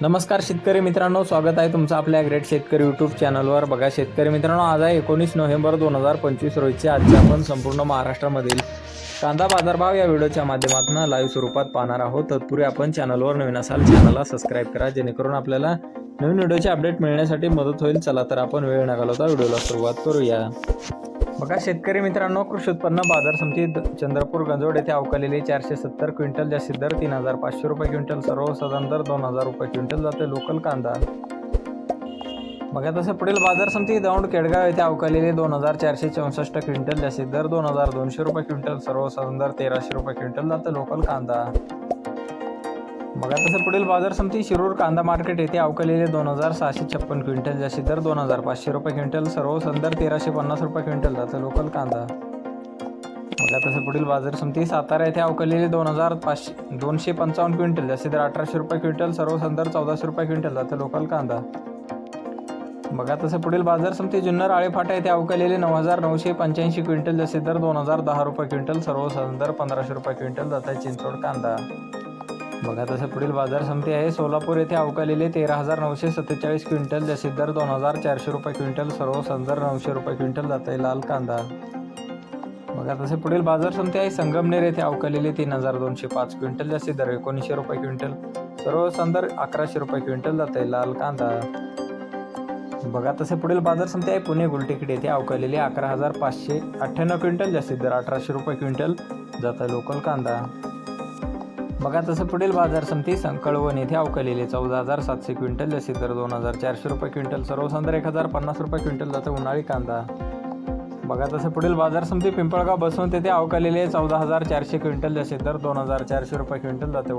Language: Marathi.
नमस्कार शेतकरी मित्रांनो स्वागत आहे तुमचं आपल्या ग्रेट शेतकरी यूट्यूब चॅनलवर बघा शेतकरी मित्रांनो आज आहे एकोणीस नोव्हेंबर दोन हजार पंचवीस रोजचे आजचे आपण संपूर्ण महाराष्ट्रामधील कांदा बाजारभाव या व्हिडिओच्या माध्यमातून लाईव्ह स्वरूपात पाहणार आहोत. तत्पूर्वी आपण चॅनलवर नवीन असाल चॅनलला सबस्क्राईब करा जेणेकरून आपल्याला नवीन व्हिडिओचे अपडेट मिळण्यासाठी मदत होईल. चला तर आपण वेळ न घालवता व्हिडिओला सुरुवात करूया. बघा शेतकरी मित्रांनो कृषी उत्पन्न बाजार समिती द- चंद्रपूर गंजोड येथे अवकालेले चारशे सत्तर क्विंटल जास्तीत दर तीन हजार पाचशे रुपये क्विंटल सर्वसाधारण दर दोन हजार रुपये क्विंटल जाते लोकल कांदा. बघा तसं पुढील बाजार समिती दौंड केडगाव येथे अवकालेले दोन हजार चारशे चौसष्ट क्विंटल जास्तीत दर दोन हजार दोनशे रुपये क्विंटल सर्वसाधारण दर तेराशे रुपये क्विंटल जातं लोकल कांदा. बघा तसं पुढील बाजार समिती शिरूर कांदा मार्केट येथे अवकलेले दोन हजार सहाशे छप्पन क्विंटल जास्ती दर दोन हजार पाचशे रुपये क्विंटल सर्व संदर तेराशे पन्नास रुपये क्विंटल जातं लोकल कांदा. बघा तसं पुढील बाजार समिती सातारा येथे अवकलेले दोन हजार पाचशे दोनशे पंचावन्न क्विंटल जास्ती दर अठराशे रुपये क्विंटल सर्व संदर चौदाशे रुपये क्विंटल जातं लोकल कांदा. बघा तसं पुढील बाजार समिती जुन्नर आळेफाटा येथे अवकलेले नऊ हजार नऊशे पंच्याऐंशी क्विंटल जसे दर दोन हजार दहा रुपये क्विंटल सर्व संदर पंधराशे रुपये क्विंटल जात आहे चिंचवड कांदा. बघा तसं पुढील बाजार समिती आहे. सोलापूर येथे अवकालेले तेरा हजार नऊशे सत्तेचाळीस क्विंटल जास्तीत दर दोन हजार चारशे रुपये क्विंटल सर्व संदर नऊशे रुपये क्विंटल जात आहे लाल कांदा. बघा तसे पुढील बाजार समिती आहे. संगमनेर येथे अवकालेले तीन हजार दोनशे पाच क्विंटल जास्तीत दर एकोणीसशे रुपये क्विंटल सर्व संदर अकराशे रुपये क्विंटल जात आहे लाल कांदा. बघा तसे पुढील बाजार समिती आहे. पुणे गुलटेकडे येथे अवकालेले अकरा हजार पाचशे अठ्ठ्याण्णव क्विंटल जास्तीत दर अठराशे रुपये क्विंटल जात आहे लोकल कांदा. बघा तसं पुढील बाजार समिती संकळवण येथे अवकलेले चौदा हजार सातशे क्विंटल जसे दर दोन हजार चारशे रुपये क्विंटल सर्वसाधारण एक हजार पन्नास रुपये क्विंटल जातं उन्हाळी कांदा. बघा तसं पुढील बाजार समिती पिंपळगाव बसवून तेथे अवकालेले चौदा हजार चारशे क्विंटल जसे दर दोन हजार चारशे रुपये क्विंटल जाते